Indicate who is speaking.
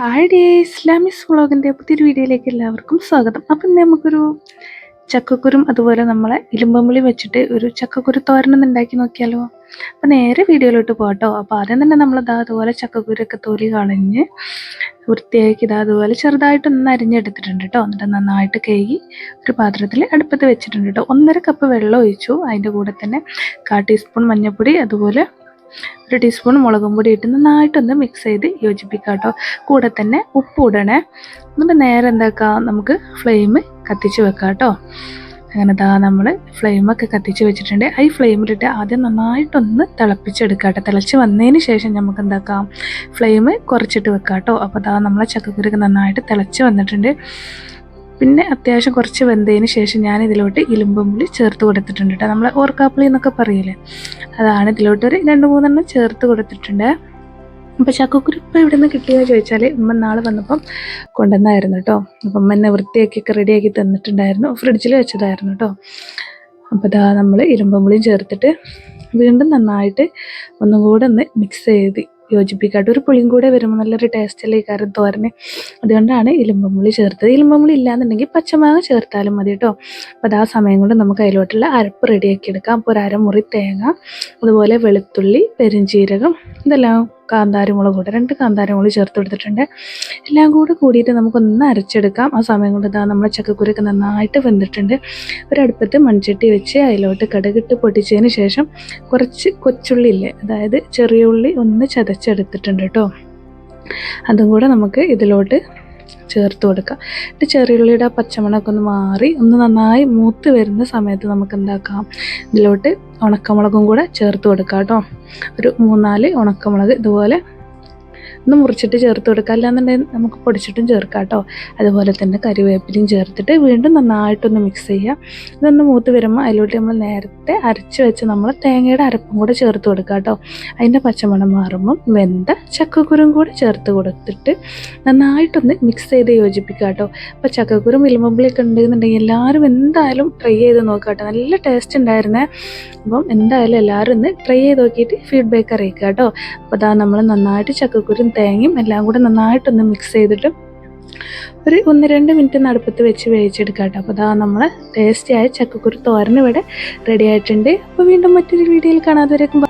Speaker 1: Hi day ഇസ്ലാമിസ് വ്ളോഗിന്റെ പുതിയൊരു വീഡിയോയിലേക്ക് എല്ലാവർക്കും സ്വാഗതം. അപ്പം നമുക്കൊരു ചക്കക്കുരും അതുപോലെ നമ്മളെ ഇലുമ്പമ്പുളി വെച്ചിട്ട് ഒരു ചക്കക്കുരു തോരണം ഉണ്ടാക്കി നോക്കിയാലോ? അപ്പം നേരെ വീഡിയോയിലോട്ട് പോട്ടോ അപ്പോൾ ആദ്യം തന്നെ നമ്മൾ ഇതാ അതുപോലെ ചക്കക്കുരൊക്കെ തൊലി കളഞ്ഞ് വൃത്തിയാക്കി ഇതാ അതുപോലെ ചെറുതായിട്ടൊന്ന് അരിഞ്ഞെടുത്തിട്ടുണ്ട് കേട്ടോ. എന്നിട്ട് നന്നായിട്ട് കഴുകി ഒരു പാത്രത്തിൽ അടുപ്പത്ത് വെച്ചിട്ടുണ്ട് കേട്ടോ. ഒന്നര കപ്പ് വെള്ളം ഒഴിച്ചു. അതിന്റെ കൂടെ തന്നെ കാ ടീസ്പൂൺ മഞ്ഞൾപ്പൊടി അതുപോലെ ഒരു ടീസ്പൂൺ മുളകും പൊടി ഇട്ട് നന്നായിട്ടൊന്ന് മിക്സ് ചെയ്ത് യോജിപ്പിക്കാം കേട്ടോ കൂടെ തന്നെ ഉപ്പ് ഇടണേ. എന്നിട്ട് നേരെ എന്താക്കാം? നമുക്ക് ഫ്ലെയിം കത്തിച്ച് വെക്കാം കേട്ടോ അങ്ങനെ ദാ നമ്മൾ ഫ്ലെയിമൊക്കെ കത്തിച്ച് വെച്ചിട്ടുണ്ട്. ഈ ഫ്ലെയിമിലിട്ട് ആദ്യം നന്നായിട്ടൊന്ന് തിളപ്പിച്ചെടുക്കാം കേട്ടോ തിളച്ച് വന്നതിന് ശേഷം നമുക്ക് എന്താക്കാം? ഫ്ലെയിം കുറച്ചിട്ട് വെക്കാം കേട്ടോ അപ്പോൾ ദാ നമ്മളെ ചക്കക്കുരുക്ക് നന്നായിട്ട് തിളച്ച് വന്നിട്ടുണ്ട്. പിന്നെ അത്യാവശ്യം കുറച്ച് വെന്തതിന് ശേഷം ഞാൻ ഇതിലോട്ട് ഇലുമ്പുള്ളി ചേർത്ത് കൊടുത്തിട്ടുണ്ട് കേട്ടോ നമ്മൾ ഓർക്കാപ്പുളി എന്നൊക്കെ പറയില്ലേ? അതാണ് ഇതിലോട്ട് ഒരു രണ്ട് മൂന്നെണ്ണം ചേർത്ത് കൊടുത്തിട്ടുണ്ട്. അപ്പോൾ ചക്കക്കുരു ഇപ്പോൾ ഇവിടെ നിന്ന് കിട്ടിയെന്ന് ചോദിച്ചാൽ ഉമ്മ നാളെ വന്നപ്പം കൊണ്ടുവന്നായിരുന്നു കേട്ടോ അപ്പം ഉമ്മ എന്നെ വൃത്തിയാക്കിയൊക്കെ റെഡിയാക്കി തന്നിട്ടുണ്ടായിരുന്നു. ഫ്രിഡ്ജിൽ വെച്ചതായിരുന്നു കേട്ടോ അപ്പോൾ ഇതാ നമ്മൾ ഇരുമ്പമ്പുളിയും ചേർത്തിട്ട് വീണ്ടും നന്നായിട്ട് ഒന്നും കൂടെ ഒന്ന് മിക്സ് ചെയ്ത് യോജിപ്പിക്കാട്ട് ഒരു പുളിയും കൂടെ വരുമ്പോൾ നല്ലൊരു ടേസ്റ്റ് അല്ലേ ഈ കാര്യം തോരന്? അതുകൊണ്ടാണ് ഇലുമ്പമ്പുളി ചേർത്തത്. ഇലുമ്പമ്പുളി ഇല്ലാന്നുണ്ടെങ്കിൽ പച്ചമാങ്ങ ചേർത്താലും മതി കേട്ടോ അപ്പോൾ അത് ആ സമയം കൊണ്ട് നമുക്ക് അതിലോട്ടുള്ള അരപ്പ് റെഡിയാക്കി എടുക്കാം. അപ്പോൾ ഒരു അരമുറി തേങ്ങ അതുപോലെ വെളുത്തുള്ളി പെരുംജീരകം ഇതെല്ലാം കാന്താരിമുളക് കൂടെ രണ്ട് കാന്താരിമുളക് ചേർത്ത് കൊടുത്തിട്ടുണ്ട്. എല്ലാം കൂടെ കൂടിയിട്ട് നമുക്കൊന്ന് അരച്ചെടുക്കാം. ആ സമയം കൊണ്ട് ഇതാ നമ്മുടെ ചക്കക്കുരൊക്കെ നന്നായിട്ട് വെന്തിട്ടുണ്ട്. ഒരടുപ്പത്ത് മൺചട്ടി വെച്ച് അതിലോട്ട് കടുകിട്ട് പൊട്ടിച്ചതിന് ശേഷം കുറച്ച് കൊച്ചുള്ളി ഇല്ലേ അതായത് ചെറിയ ഉള്ളി ഒന്ന് ചതച്ചെടുത്തിട്ടുണ്ട് കേട്ടോ അതും കൂടെ നമുക്ക് ഇതിലോട്ട് ചേർത്ത് കൊടുക്കുക. എന്നിട്ട് ചെറിയുള്ളിയുടെ ആ പച്ചമുളകൊക്കെ ഒന്ന് മാറി ഒന്ന് നന്നായി മൂത്ത് വരുന്ന സമയത്ത് നമുക്ക് എന്താക്കാം ഇതിലോട്ട് ഉണക്കമുളകും കൂടെ ചേർത്ത് കൊടുക്കാം കേട്ടോ. ഒരു മൂന്നാൽ ഉണക്കമുളക് ഇതുപോലെ ഒന്ന് മുറിച്ചിട്ട് ചേർത്ത് കൊടുക്കുക. അല്ലാന്നുണ്ടെങ്കിൽ നമുക്ക് പൊടിച്ചിട്ടും ചേർക്കാം കേട്ടോ. അതുപോലെ തന്നെ കറിവേപ്പിലയും ചേർത്തിട്ട് വീണ്ടും നന്നായിട്ടൊന്ന് മിക്സ് ചെയ്യുക. ഇതൊന്ന് മൂത്ത് വരുമ്പോൾ അതിലോട്ട് നമ്മൾ നേരത്തെ അരച്ച് വെച്ച് നമ്മൾ തേങ്ങയുടെ അരപ്പും കൂടെ ചേർത്ത് കൊടുക്കുക കേട്ടോ. അതിന്റെ പച്ചമണം മാറുമ്പം വെന്ത ചക്കക്കുരും കൂടെ ചേർത്ത് കൊടുത്തിട്ട് നന്നായിട്ടൊന്ന് മിക്സ് ചെയ്ത് യോജിപ്പിക്കുക കേട്ടോ. അപ്പോൾ ചക്കക്കുരും വിലുമ്പുളിയൊക്കെ ഉണ്ടെന്നുണ്ടെങ്കിൽ എല്ലാവരും എന്തായാലും ട്രൈ ചെയ്ത് നോക്കുക കേട്ടോ. നല്ല ടേസ്റ്റ് ഉണ്ടായിരുന്നേ. അപ്പം എന്തായാലും എല്ലാവരും ഒന്ന് ട്രൈ ചെയ്ത് നോക്കിയിട്ട് ഫീഡ്ബാക്ക് അറിയിക്കുക കേട്ടോ. അപ്പോൾ അതാ നമ്മൾ നന്നായിട്ട് ചക്കക്കുരും തേങ്ങയും എല്ലാം കൂടെ നന്നായിട്ടൊന്ന് മിക്സ് ചെയ്തിട്ട് ഒരു ഒന്ന് രണ്ട് മിനിറ്റ് നടുപ്പത്ത് വെച്ച് വേവിച്ചെടുക്കാം കേട്ടോ. അപ്പോൾ അതാ നമ്മൾ ടേസ്റ്റിയായ ചക്കക്കുരു തോരൻ ഇവിടെ റെഡി ആയിട്ടുണ്ട്. അപ്പോൾ വീണ്ടും മറ്റൊരു വീഡിയോയിൽ കാണാതെ